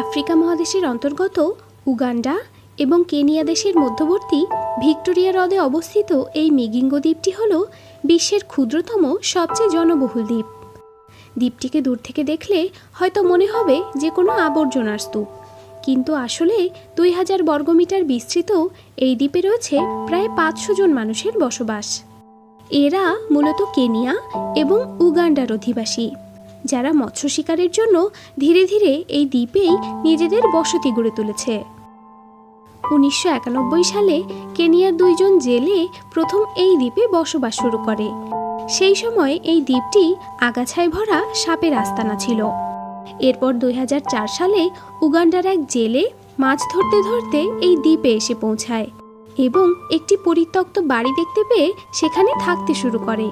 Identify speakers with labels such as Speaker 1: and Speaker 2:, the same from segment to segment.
Speaker 1: Africa মহাদেশের অন্তর্গত Uganda এবং কেনিয়া দেশের মধ্যবর্তী ভিক্টোরিয়া হ্রদে অবস্থিত এই মিগিঙ্গো দ্বীপটি হল বিশ্বের ক্ষুদ্রতম সবচেয়ে জনবহুল দ্বীপ। দ্বীপটিকে দূর থেকে দেখলে হয়তো মনে হবে যে কোনো আবর্জনার স্তূপ। কিন্তু আসলে দুই হাজার বর্গমিটার বিস্তৃত এই দ্বীপে রয়েছে প্রায় পাঁচশো জন মানুষের বসবাস। এরা মূলত কেনিয়া এবং উগান্ডার অধিবাসী। যারা মৎস্য শিকারের জন্য ধীরে ধীরে এই দ্বীপেই নিজেদের বসতি গড়ে তুলেছে। উনিশশো একানব্বই সালে কেনিয়ার দুইজন জেলে প্রথম এই দ্বীপে বসবাস শুরু করে। সেই সময় এই দ্বীপটি আগাছায় ভরা সাপের আস্তানা ছিল। এরপর দুই হাজার চার সালে উগান্ডার এক জেলে মাছ ধরতে ধরতে এই দ্বীপে এসে পৌঁছায় এবং একটি পরিত্যক্ত বাড়ি দেখতে পেয়ে সেখানে থাকতে শুরু করে।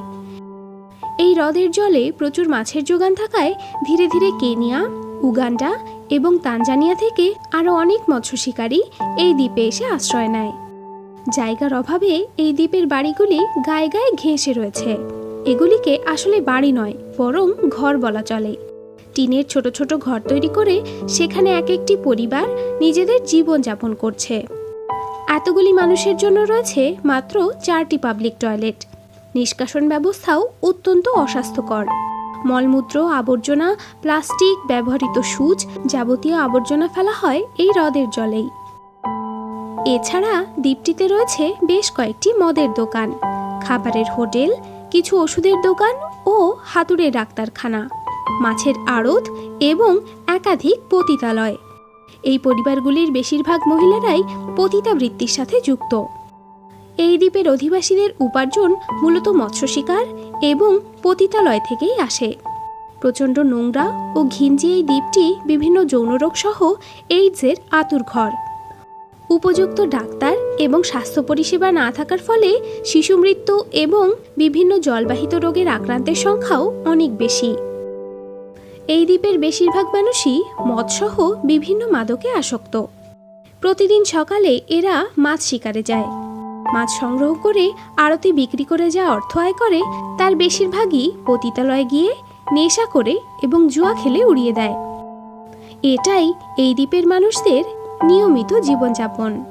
Speaker 1: এই হ্রদের জলে প্রচুর মাছের যোগান থাকায় ধীরে ধীরে কেনিয়া, উগান্ডা এবং তানজানিয়া থেকে আরও অনেক মৎস্য শিকারী এই দ্বীপে এসে আশ্রয় নেয়। জায়গার অভাবে এই দ্বীপের বাড়িগুলি গায়ে গায়ে ঘেঁষে রয়েছে। এগুলিকে আসলে বাড়ি নয়, বরং ঘর বলা চলে। টিনের ছোট ছোট ঘর তৈরি করে সেখানে এক একটি পরিবার নিজেদের জীবন যাপন করছে। এতগুলি মানুষের জন্য রয়েছে মাত্র চারটি পাবলিক টয়লেট। নিষ্কাশন ব্যবস্থাও অত্যন্ত অস্বাস্থ্যকর। মলমূত্র, আবর্জনা, প্লাস্টিক, ব্যবহৃত সুচ যাবতীয় আবর্জনা ফেলা হয় এই হ্রদের জলেই। এছাড়া দ্বীপটিতে রয়েছে বেশ কয়েকটি মদের দোকান, খাবারের হোটেল, কিছু ওষুধের দোকান ও হাতুড়ের ডাক্তারখানা, মাছের আড়ত এবং একাধিক পতিতালয়। এই পরিবারগুলির বেশিরভাগ মহিলারাই পতিতাবৃত্তির সাথে যুক্ত। এই দ্বীপের অধিবাসীদের উপার্জন মূলত মৎস্য শিকার এবং পতিতালয় থেকেই আসে। প্রচণ্ড নোংরা ও ঘিঞ্জি এই দ্বীপটি বিভিন্ন যৌনরোগ সহ এইডসের আতুর ঘর। উপযুক্ত ডাক্তার এবং স্বাস্থ্য পরিষেবা না থাকার ফলে শিশু মৃত্যু এবং বিভিন্ন জলবাহিত রোগের আক্রান্তের সংখ্যাও অনেক বেশি। এই দ্বীপের বেশিরভাগ মানুষই মদসহ বিভিন্ন মাদকে আসক্ত। প্রতিদিন সকালে এরা মাছ শিকারে যায়। মাছ সংগ্রহ করে আরতি বিক্রি করে যা অর্থ আয় করে, তার বেশিরভাগই পতিতালয়ে গিয়ে নেশা করে এবং জুয়া খেলে উড়িয়ে দেয়। এটাই এই দ্বীপের মানুষদের নিয়মিত জীবনযাপন।